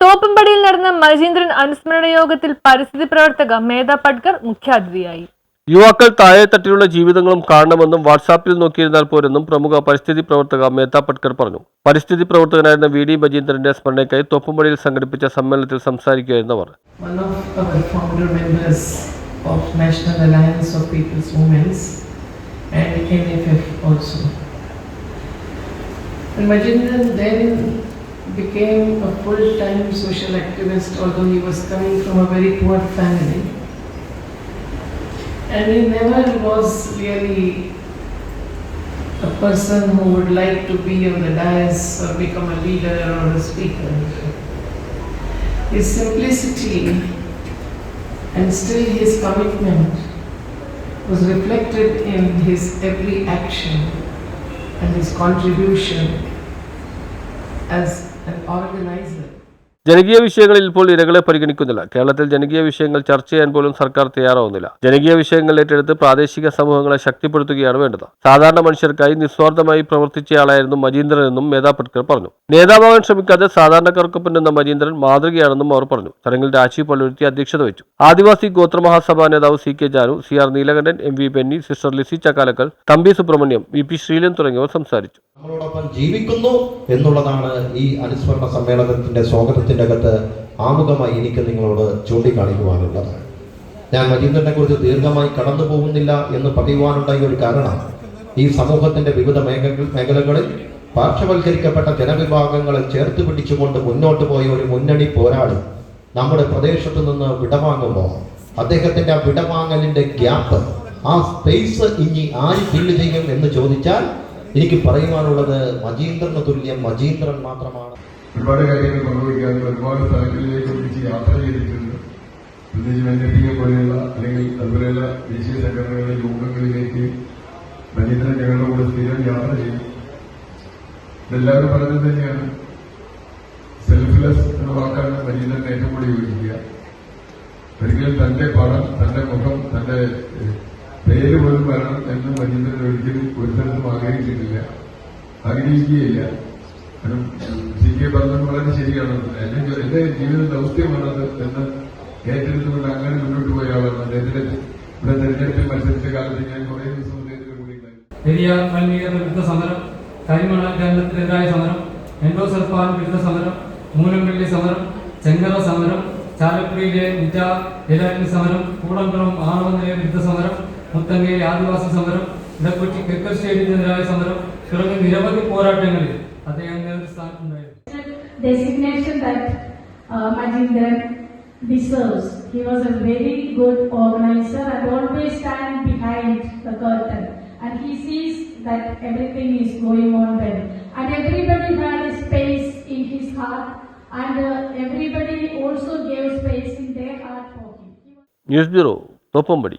തോപ്പുംപടിയിൽ നടന്ന മജീന്ദ്രൻ അനുസ്മരണ യോഗത്തിൽ പരിസ്ഥിതി പ്രവർത്തക മേധ പട്കർ മുഖ്യാതിഥിയായി. യുവാക്കൾ താഴെ തട്ടിലുള്ള ജീവിതങ്ങളും കാണണമെന്നും വാട്സാപ്പിൽ നോക്കിയിരുന്നാൽ പോരെന്നും പ്രമുഖ പരിസ്ഥിതി പ്രവർത്തക മേധ പട്കർ പറഞ്ഞു. പരിസ്ഥിതി പ്രവർത്തകനായിരുന്ന വി ഡി മജീന്ദ്രന്റെ സ്മരണയ്ക്കായി തോപ്പുംപടിയിൽ സംഘടിപ്പിച്ച സമ്മേളനത്തിൽ സംസാരിക്കുകയായിരുന്നു അവർ. And Majindran then became a full-time social activist although he was coming from a very poor family. And he never was really a person who would like to be on the dais or become a leader or a speaker. His simplicity and still his commitment was reflected in his every action and his contribution as an organizer. ജനകീയ വിഷയങ്ങളിൽ ഇപ്പോൾ ഇരകളെ പരിഗണിക്കുന്നില്ല. കേരളത്തിൽ ജനകീയ വിഷയങ്ങൾ ചർച്ച ചെയ്യാൻ പോലും സർക്കാർ തയ്യാറാവുന്നില്ല. ജനകീയ വിഷയങ്ങൾ ഏറ്റെടുത്ത് പ്രാദേശിക സമൂഹങ്ങളെ ശക്തിപ്പെടുത്തുകയാണ് വേണ്ടത്. സാധാരണ മനുഷ്യർക്കായി നിസ്വാർത്ഥമായി പ്രവർത്തിച്ചയാളായിരുന്നു മജീന്ദ്രൻ എന്നും മേധാ പട്കർ പറഞ്ഞു. നേതാവാകാൻ ശ്രമിക്കാതെ സാധാരണക്കാർക്കൊപ്പം നിന്ന മജീന്ദ്രൻ മാതൃകയാണെന്നും അവർ പറഞ്ഞു. ചടങ്ങിൽ രാജീവ് പള്ളുരുത്തി അധ്യക്ഷത വെച്ചു ആദിവാസി ഗോത്രമഹാസഭാ നേതാവ് C K Janu C R Neelakandan M V Benny sister Lissy Chakkalakkal Thampi Subrahmanyam V P Sreelan തുടങ്ങിയവർ സംസാരിച്ചു. ജീവിക്കുന്നു എന്നുള്ളതാണ് ഈ അനുസ്മരണ സമ്മേളനത്തിന്റെ സ്വാഗതത്തിന്റെ അകത്ത് ആമുഖമായി എനിക്ക് നിങ്ങളോട് ചൂണ്ടിക്കാണിക്കുവാനുള്ളത്. ഞാൻ മജീന്ദ്രനെ കുറിച്ച് ദീർഘമായി കടന്നു പോകുന്നില്ല എന്ന് പറയുവാനുണ്ടായ ഒരു കാരണം ഈ സമൂഹത്തിന്റെ വിവിധ മേഖല മേഖലകളിൽ പാർശ്വവൽക്കരിക്കപ്പെട്ട ജനവിഭാഗങ്ങളെ ചേർത്ത് പിടിച്ചുകൊണ്ട് മുന്നോട്ട് പോയ ഒരു മുന്നണി പോരാളി നമ്മുടെ പ്രദേശത്ത് നിന്ന് വിടവാങ്ങുമ്പോൾ അദ്ദേഹത്തിന്റെ ആ വിടവാങ്ങലിന്റെ ഗ്യാപ്പ് ആ സ്പേസ് ഇനി ആര് ഫില്ല് ചെയ്യും എന്ന് ചോദിച്ചാൽ എനിക്ക് പറയുവാനുള്ളത് മജീന്ദ്രന് തുല്യം മജീന്ദ്രൻ മാത്രമാണ്. ഒരുപാട് കാര്യങ്ങൾ പങ്കുവയ്ക്കാതെ ഒരുപാട് സ്ഥലങ്ങളിലേക്ക് ഒന്നിച്ച് യാത്ര ചെയ്തിട്ടുണ്ട്. പ്രത്യേകിച്ച് എൻ പോലെയുള്ള അല്ലെങ്കിൽ അതുപോലെയുള്ള ദേശീയ സംഘടനകളുടെ യോഗങ്ങളിലേക്ക് മജീന്ദ്രൻ ഞങ്ങളുടെ കൂടെ സ്ഥിരം യാത്ര ചെയ്യും ഇതെല്ലാവരും പറഞ്ഞത് തന്നെയാണ്. സെൽഫ്ലെസ് എന്ന വാക്കാണ് മജീന്ദ്രൻ ഏറ്റവും കൂടി യോജിക്കുക. ഒരിക്കലും തന്റെ പടം തന്റെ മുഖം തന്റെ പേര് പോലും വരണം എന്ന് മജീന്ദ്രൻ ഒരിക്കലും ഒരു സ്ഥലത്തും ആഗ്രഹിച്ചിട്ടില്ല. ആഗ്രഹിക്കുകയില്ല. കാരണം സി കെ പറഞ്ഞത് വളരെ ശരിയാണ്. എന്റെ എന്റെ ജീവിത ദൗത്യമാണത് എന്ന് ഏറ്റെടുത്തുകൊണ്ട് അങ്ങനെ മുന്നോട്ട് പോയ ആളാണ് അദ്ദേഹത്തിന്റെ ഇവിടെ തെരഞ്ഞെടുപ്പിൽ മത്സരിച്ച കാലത്ത് ഞാൻ കുറെ ദിവസം അദ്ദേഹത്തിന്റെ വിരുദ്ധ സമരം കരിമണ കേന്ദ്രത്തിനെതിരായ സമരം എൻഡോസൾഫാൻ വിരുദ്ധ സമരം മൂലംപള്ളി സമരം ചെങ്കറ സമരം ചാലക്കുടിയിലെ നിജ ജലാഗ്നി സമരം കൂടംകുളം ആണവ വിരുദ്ധ സമരം മുത്തങ്ങയിലെ ആദിവാസി സമരം ഇടക്കൊച്ചി ക്രിക്കറ്റ് സ്റ്റേഡിയത്തിനെതിരായ സമരം തുടങ്ങിയ നിരവധി പോരാട്ടങ്ങളിൽ അദ്ദേഹം നേതൃസ്ഥാനത്തുണ്ടായിരുന്നു designation that uh, Majindran deserves. He was a very good organizer and always stand behind the curtain. And he sees that everything is going on well. And everybody had a space in his heart, and uh, everybody also gave space in their heart for him. News bureau Thoppumpady